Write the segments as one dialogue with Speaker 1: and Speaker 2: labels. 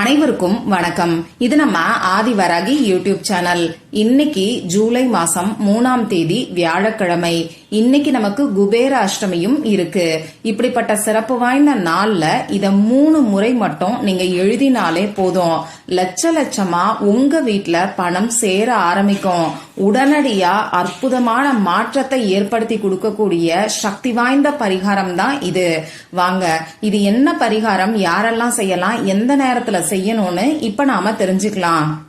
Speaker 1: அனைவருக்கும் வணக்கம். இது நம்ம ஆதிவராகி யூடியூப் சேனல். இன்னைக்கு ஜூலை மாசம் மூணாம் தேதி வியாழக்கிழமை. இன்னைக்கு நமக்கு குபேர அஷ்டமியும் இருக்கு. இப்படிப்பட்ட சிறப்பு வாய்ந்த நாள்ல இத மூணு முறை மட்டும் நீங்க எழுதினாலே போதும். லட்ச லட்சமா உங்க வீட்ல பணம் சேர ஆரம்பிக்கும். உடனடியா அற்புதமான மாற்றத்தை ஏற்படுத்தி கொடுக்கக்கூடிய சக்தி வாய்ந்த பரிகாரம் தான் இது. வாங்க இது என்ன பரிகாரம்? யாரெல்லாம் செய்யலாம்? எந்த நேரத்துல செய்யணும்னு இப்ப நாம தெரிஞ்சுக்கலாம்.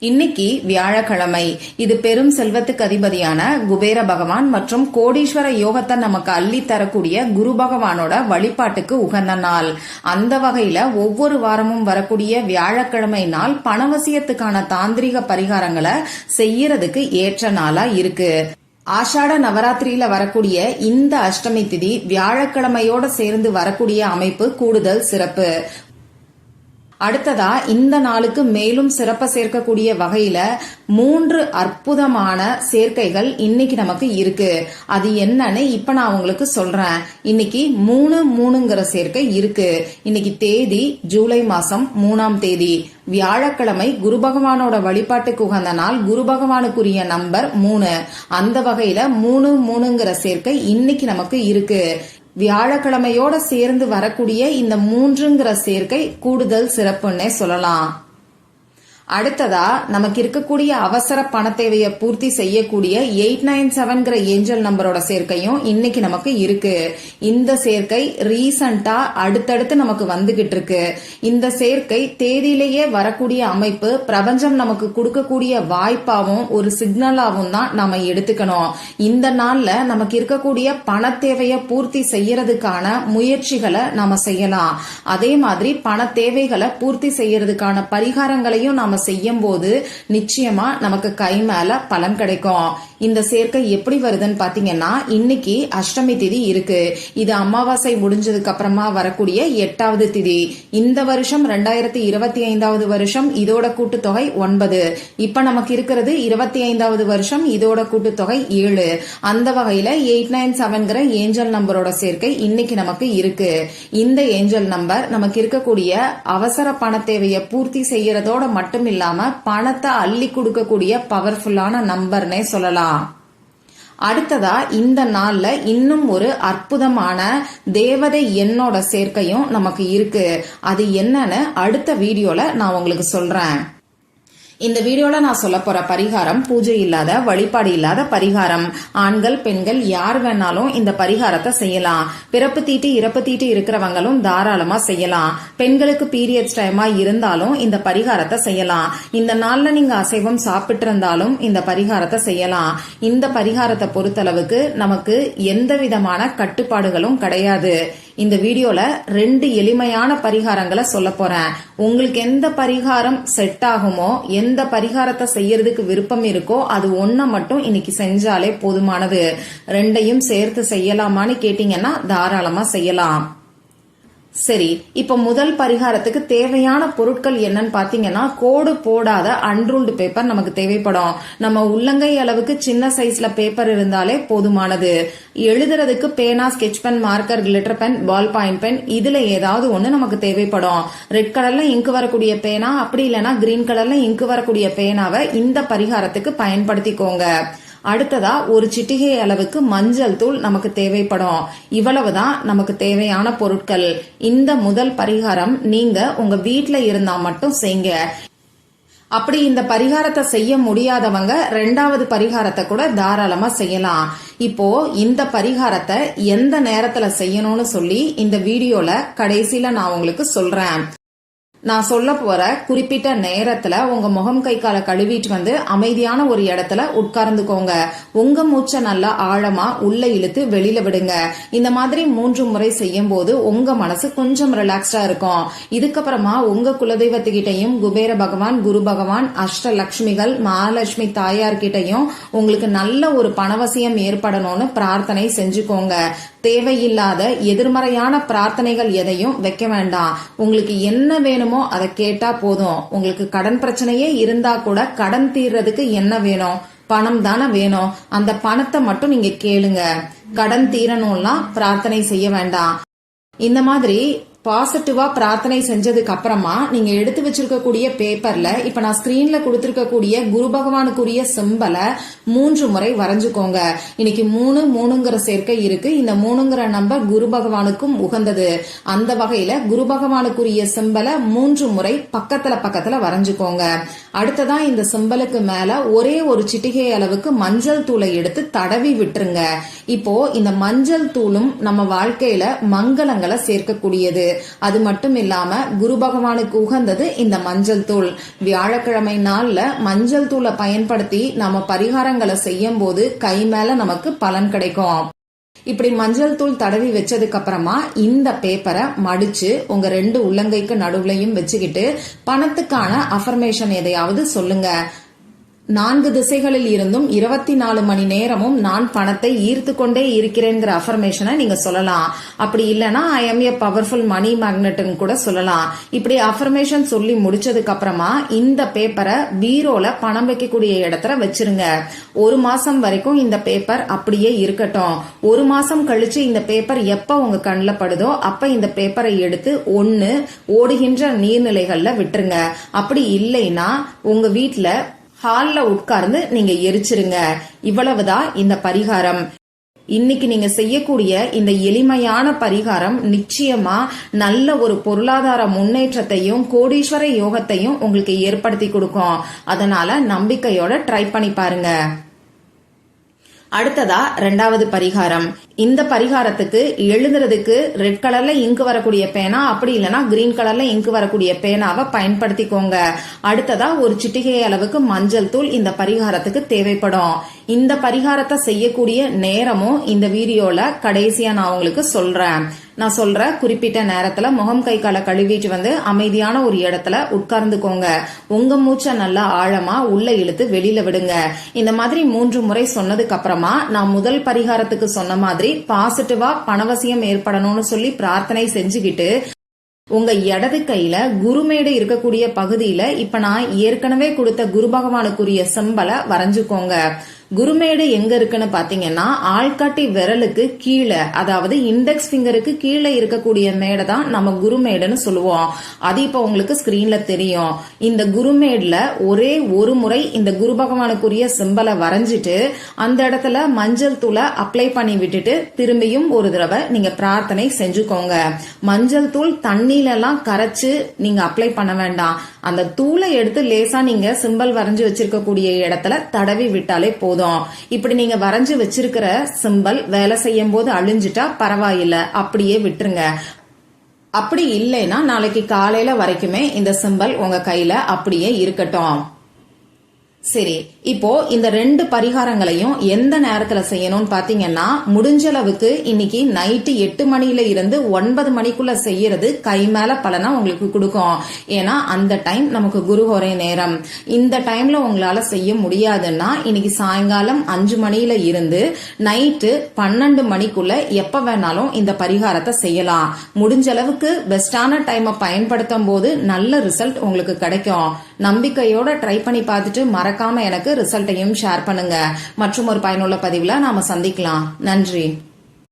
Speaker 1: இன்னைக்கு வியாழக்கிழமை. இது பெரும் செல்வத்துக்கு அதிபதியான குபேர பகவான் மற்றும் கோடீஸ்வர யோகத்தை நமக்கு அள்ளி தரக்கூடிய குரு பகவானோட வழிபாட்டுக்கு உகந்த நாள். அந்த வகையில ஒவ்வொரு வாரமும் வரக்கூடிய வியாழக்கிழமை நாள் பணவசியத்துக்கான தாந்திரிக பரிகாரங்களை செய்யறதுக்கு ஏற்ற நாளா இருக்கு. ஆஷாட நவராத்திரியில வரக்கூடிய இந்த அஷ்டமி திதி வியாழக்கிழமையோட சேர்ந்து வரக்கூடிய அமைப்பு கூடுதல் சிறப்பு. அடுத்ததா இந்த நாளுக்கு மேலும் சிறப்ப சேர்க்கக்கூடிய வகையில மூன்று அற்புதமான சேர்க்கைகள் இன்னைக்கு நமக்கு இருக்கு. அது என்னன்னு இப்ப நான் உங்களுக்கு சொல்றேன். இன்னைக்கு மூணு மூணுங்கிற சேர்க்கை இருக்கு. இன்னைக்கு தேதி ஜூலை மாசம் மூணாம் தேதி. வியாழக்கிழமை குரு பகவானோட வழிபாட்டுக்கு உகந்த நாள் குரு பகவானுக்குரிய நம்பர் மூணு. அந்த வகையில மூணு மூணுங்கிற சேர்க்கை இன்னைக்கு நமக்கு இருக்கு. வியாழக்கிழமையோட சேர்ந்து வரக்கூடிய இந்த மூன்றுங்கிற சேர்க்கை கூடுதல் சிறப்புன்னே சொல்லலாம். அடுத்ததா நமக்கு இருக்கக்கூடிய அவசர பண தேவையை பூர்த்தி செய்யக்கூடிய எயிட் நைன் செவன்கிற ஏஞ்சல் நம்பரோட சேர்க்கையும் இன்னைக்கு நமக்கு இருக்கு. இந்த சேர்க்கை ரீசண்டா அடுத்தடுத்து நமக்கு வந்துகிட்டு இருக்கு. இந்த சேர்க்கை தேதியிலேயே வரக்கூடிய அமைப்பு பிரபஞ்சம் நமக்கு கொடுக்கக்கூடிய வாய்ப்பாவும் ஒரு சிக்னலாவும் தான் நாம எடுத்துக்கணும். இந்த நாள்ல நமக்கு இருக்கக்கூடிய பண தேவையை பூர்த்தி செய்யறதுக்கான முயற்சிகளை நாம செய்யலாம். அதே மாதிரி பண தேவைகளை பூர்த்தி செய்யறதுக்கான பரிகாரங்களையும் நாம செய்யும் போது நிச்சயமா நமக்கு கை மேல பலன் கிடைக்கும். இந்த சேர்க்கை எப்படி வருதுன்னு பாத்தீங்கன்னா இன்னைக்கு அஷ்டமி திதி இருக்கு. இது அமாவாசை முடிஞ்சதுக்கு அப்புறமா வரக்கூடிய எட்டாவது திதி. இந்த வருஷம் ரெண்டாயிரத்தி இருபத்தி ஐந்தாவது வருஷம் இதோட கூட்டுத்தொகை ஒன்பது. இப்ப நமக்கு இருக்கிறது இருபத்தி ஐந்தாவது வருஷம் இதோட கூட்டுத்தொகை ஏழு. அந்த வகையில எயிட் நைன் செவன்கிற ஏஞ்சல் நம்பரோட சேர்க்கை இன்னைக்கு நமக்கு இருக்கு. இந்த ஏஞ்சல் நம்பர் நமக்கு இருக்கக்கூடிய அவசர பண தேவையை பூர்த்தி செய்யறதோட மட்டும் இல்லாம பணத்தை அள்ளி கொடுக்கக்கூடிய பவர்ஃபுல்லான நம்பர்னே சொல்லலாம். அடுத்ததா இந்த நாள்ல இன்னும் ஒரு அற்புதமான தேவதை எண்ணோட சேர்க்கையும் நமக்கு இருக்கு. அது என்னன்னு அடுத்த வீடியோல நான் உங்களுக்கு சொல்றேன். இந்த வீடியோல நான் சொல்ல போற பரிகாரம் பூஜை இல்லாத வழிபாடு இல்லாத பரிகாரம். ஆண்கள் பெண்கள் யார் வேணாலும் இந்த பரிகாரத்தை செய்யலாம். பிறப்பு தீட்டு இறப்பு தீட்டு இருக்கிறவங்களும் தாராளமா செய்யலாம். பெண்களுக்கு பீரியட்ஸ் டைமா இருந்தாலும் இந்த பரிகாரத்தை செய்யலாம். இந்த நாள்ல நீங்க அசைவம் சாப்பிட்டு இருந்தாலும் இந்த பரிகாரத்தை செய்யலாம். இந்த பரிகாரத்தை பொறுத்தளவுக்கு நமக்கு எந்த விதமான கட்டுப்பாடுகளும் கிடையாது. இந்த வீடியோல ரெண்டு எளிமையான பரிகாரங்களை சொல்ல போறேன். உங்களுக்கு எந்த பரிகாரம் செட் ஆகுமோ எந்த பரிகாரத்தை செய்யறதுக்கு விருப்பம் இருக்கோ அது ஒன்ன மட்டும் இன்னைக்கு செஞ்சாலே போதுமானது. ரெண்டையும் சேர்த்து செய்யலாமான்னு கேட்டீங்கன்னா தாராளமா செய்யலாம். சரி இப்ப முதல் பரிகாரத்துக்கு தேவையான பொருட்கள் என்னன்னு பாத்தீங்கன்னா கோடு போடாத அன்ரூல்டு பேப்பர் நமக்கு தேவைப்படும். நம்ம உள்ளங்கை அளவுக்கு சின்ன சைஸ்ல பேப்பர் இருந்தாலே போதுமானது. எழுதுறதுக்கு பேனா sketch pen marker glitter pen ball point pen இதுல ஏதாவது ஒண்ணு நமக்கு தேவைப்படும். ரெட் கலர்ல இங்கு வரக்கூடிய பேனா அப்படி இல்லைன்னா கிரீன் கலர்ல இங்கு வரக்கூடிய பேனாவை இந்த பரிகாரத்துக்கு பயன்படுத்திக்கோங்க. அடுத்ததா ஒரு சிட்டிகை அளவுக்கு மஞ்சள் தூள் நமக்கு தேவைப்படும். இவ்வளவுதான் நமக்கு தேவையான பொருட்கள். இந்த முதல் பரிகாரம் நீங்க உங்க வீட்ல இருந்தா மட்டும் செய்யுங்க அப்படி இந்த பரிகாரத்தை செய்ய முடியாதவங்க ரெண்டாவது பரிகாரத்தை கூட தாராளமா செய்யலாம். இப்போ இந்த பரிகாரத்தை எந்த நேரத்துல செய்யணும்னு சொல்லி இந்த வீடியோல கடைசியில நான் உங்களுக்கு சொல்றேன். நான் சொல்ல போற குறிப்பிட்ட நேரத்துல உங்க முகம் கை காலை கழுவிட்டு வந்து அமைதியான ஒரு இடத்துல உட்கார்ந்துக்கோங்க. உங்க மூச்சை நல்லா ஆழமா உள்ள இழுத்து வெளியில விடுங்க. இந்த மாதிரி மூன்று முறை செய்யும் போது உங்க மனசு கொஞ்சம் ரிலாக்ஸ்டா இருக்கும். இதுக்கப்புறமா உங்க குலதெய்வத்துக்கிட்டையும் குபேர பகவான் குரு பகவான் அஷ்டலக்ஷ்மிகள் மகாலட்சுமி தாயார் கிட்டையும் உங்களுக்கு நல்ல ஒரு பணவசியம் ஏற்படணும்னு பிரார்த்தனை செஞ்சுக்கோங்க. தேவையில்லாத எதிர்மறையான பிரார்த்தனைகள் எதையும் வைக்க வேண்டாம். உங்களுக்கு என்ன வேணும் வேணுமோ அதை கேட்டா போதும். உங்களுக்கு கடன் பிரச்சனையே இருந்தா கூட கடன் தீர்றதுக்கு என்ன வேணும்? பணம் தானே வேணும். அந்த பணத்தை மட்டும் நீங்க கேளுங்க. கடன் தீரணும்லாம் பிரார்த்தனை செய்ய வேண்டாம். இந்த மாதிரி பாசிட்டிவா பிரார்த்தனை செஞ்சதுக்கு அப்புறமா நீங்க எடுத்து வச்சிருக்கக்கூடிய பேப்பர்ல இப்ப நான் ஸ்கிரீன்ல கொடுத்திருக்கக்கூடிய குரு பகவானுக்குரிய சிம்பலை மூன்று முறை வரைஞ்சுக்கோங்க. இன்னைக்கு மூணு மூணுங்கிற சேர்க்கை இருக்கு. இந்த மூணுங்கிற நம்பர் குரு பகவானுக்கும் உகந்தது. அந்த வகையில குரு பகவானுக்குரிய சிம்பலை மூன்று முறை பக்கத்துல பக்கத்துல வரைஞ்சுக்கோங்க. அடுத்ததான் இந்த சிம்பலுக்கு மேல ஒரே ஒரு சிட்டிகை அளவுக்கு மஞ்சள் தூளை எடுத்து தடவி விட்டுருங்க. இப்போ இந்த மஞ்சள் தூளும் நம்ம வாழ்க்கையில மங்களங்களை சேர்க்கக்கூடியது. அது மட்டும் இல்லாம குரு பகவானுக்கு உகந்தது இந்த மஞ்சள் தூள். வியாழக்கிழமை நாள்ல மஞ்சள் தூளை பயன்படுத்தி நம்ம பரிகாரங்களை செய்யும் போது கை மேல நமக்கு பலன் கிடைக்கும். இப்படி மஞ்சள் தூள் தடவி வச்சதுக்கு அப்புறமா இந்த பேப்பரை மடிச்சு உங்க ரெண்டு உள்ளங்கைக்கு நடுவுலையும் வச்சுக்கிட்டு பணத்துக்கான அஃபர்மேஷன் எதையாவது சொல்லுங்க. நான்கு திசைகளில் இருந்தும் இருபத்தி நாலு மணி நேரமும் நான் பணத்தை ஈர்த்து கொண்டே இருக்கிறேங்கிற அஃபர்மேஷனை நீங்க சொல்லலாம். அப்படி இல்லைன்னா ஐ எம் ஏ பவர்ஃபுல் மணி மேக்னெட்னு கூட சொல்லலாம். இப்படி அஃபர்மேஷன் சொல்லி முடிச்சதுக்கு அப்புறமா இந்த பேப்பரை பீரோல பணம் வைக்கக்கூடிய இடத்துல வச்சிருங்க. ஒரு மாசம் வரைக்கும் இந்த பேப்பர் அப்படியே இருக்கட்டும். ஒரு மாசம் கழிச்சு இந்த பேப்பர் எப்ப உங்க கண்ணில் படுதோ அப்ப இந்த பேப்பரை எடுத்து ஒன்னு ஓடுகின்ற நீர்நிலைகள்ல விட்டுருங்க. அப்படி இல்லைன்னா உங்க வீட்டுல ஹால்ல உட்கார்ந்து நீங்க எரிச்சிருங்க. இவ்வளவுதான் இந்த பரிகாரம். இன்னைக்கு நீங்க செய்யக்கூடிய இந்த எளிமையான பரிகாரம் நிச்சயமா நல்ல ஒரு பொருளாதார முன்னேற்றத்தையும் கோடீஸ்வர யோகத்தையும் உங்களுக்கு ஏற்படுத்தி கொடுக்கும். அதனால நம்பிக்கையோட ட்ரை பண்ணி பாருங்க. அடுத்ததா ரெண்டாவது பரிகாரம். இந்த பரிகாரத்துக்கு எழுதுறதுக்கு ரெட் கலர்ல இங்கு வரக்கூடிய பேனா அப்படி இல்லைன்னா கிரீன் கலர்ல இங்கு வரக்கூடிய பேனாவை பயன்படுத்திக்கோங்க. அடுத்ததா ஒரு சிட்டிகை அளவுக்கு மஞ்சள் தூள் இந்த பரிகாரத்துக்கு தேவைப்படும். இந்த பரிகாரத்தை செய்யக்கூடிய நேரமும் இந்த வீடியோல கடைசியா நான் உங்களுக்கு சொல்றேன். நான் சொல்ற குறிப்பிட்ட நேரத்துல முகம் கை காலை கழுவிட்டு வந்து அமைதியான ஒரு இடத்துல உட்கார்ந்துக்கோங்க. உங்க மூச்சை நல்லா ஆழமா உள்ள இழுத்து வெளியில விடுங்க. இந்த மாதிரி மூன்று முறை சொன்னதுக்கு அப்புறமா நான் முதல் பரிகாரத்துக்கு சொன்ன மாதிரி பாசிட்டிவா பணவசியம் ஏற்படணும்னு சொல்லி பிரார்த்தனை செஞ்சுக்கிட்டு உங்க இடது கையில குருமேடு இருக்கக்கூடிய பகுதியில இப்ப நான் ஏற்கனவே கொடுத்த குரு பகவானுக்குரிய செம்பலை வரைஞ்சுக்கோங்க. குருமேடு எங்க இருக்குன்னு பாத்தீங்கன்னா ஆள்காட்டி விரலுக்கு கீழே அதாவது இண்டெக்ஸ் ஃபிங்கருக்கு கீழே இருக்கக்கூடிய மேடை தான் நம்ம குருமேடுன்னு சொல்லுவோம். அது இப்ப உங்களுக்கு ஸ்கிரீன்ல தெரியும். இந்த குருமேடுல ஒரே ஒரு முறை இந்த குரு பகவானுக்குரிய சிம்பலை வரைஞ்சிட்டு அந்த இடத்துல மஞ்சள் தூளை அப்ளை பண்ணி விட்டுட்டு திரும்பியும் ஒரு தடவை நீங்க பிரார்த்தனை செஞ்சுக்கோங்க. மஞ்சள் தூள் தண்ணியில எல்லாம் கரைச்சு நீங்க அப்ளை பண்ண வேண்டாம். அந்த தூளை எடுத்து லேசா நீங்க சிம்பல் வரைஞ்சு வச்சிருக்கக்கூடிய இடத்துல தடவி விட்டாலே போதும். இப்படி நீங்க வரைஞ்சு வச்சிருக்கிற சிம்பல் வேலை செய்யும் போது அழிஞ்சிட்டா பரவாயில்ல அப்படியே விட்டுருங்க. அப்படி இல்லைன்னா நாளைக்கு காலையில வரைக்குமே இந்த சிம்பல் உங்க கையில அப்படியே இருக்கட்டும். சரி இப்போ இந்த ரெண்டு பரிகாரங்களையும் எந்த நேரத்துல செய்யணும்னு பாத்தீங்கன்னா முடிஞ்ச அளவுக்கு இன்னைக்கு நைட்டு எட்டு மணில இருந்து ஒன்பது மணிக்குள்ள செய்யறது கை மேல பலனா உங்களுக்கு கொடுக்கும். ஏன்னா அந்த டைம் நமக்கு குருஹோரை நேரம். இந்த டைம்ல உங்களால செய்ய முடியாதுன்னா இன்னைக்கு சாயங்காலம் அஞ்சு மணில இருந்து நைட்டு பன்னெண்டு மணிக்குள்ள எப்ப வேணாலும் இந்த பரிகாரத்தை செய்யலாம். முடிஞ்ச அளவுக்கு பெஸ்டான டைமை பயன்படுத்தும் போது நல்ல ரிசல்ட் உங்களுக்கு கிடைக்கும். நம்பிக்கையோட ட்ரை பண்ணி பார்த்துட்டு மறக்காம எனக்கு ரிசல்ட்டையும் ஷேர் பண்ணுங்க. மற்றும் ஒரு பயனுள்ள பதிவுல நாம சந்திக்கலாம். நன்றி.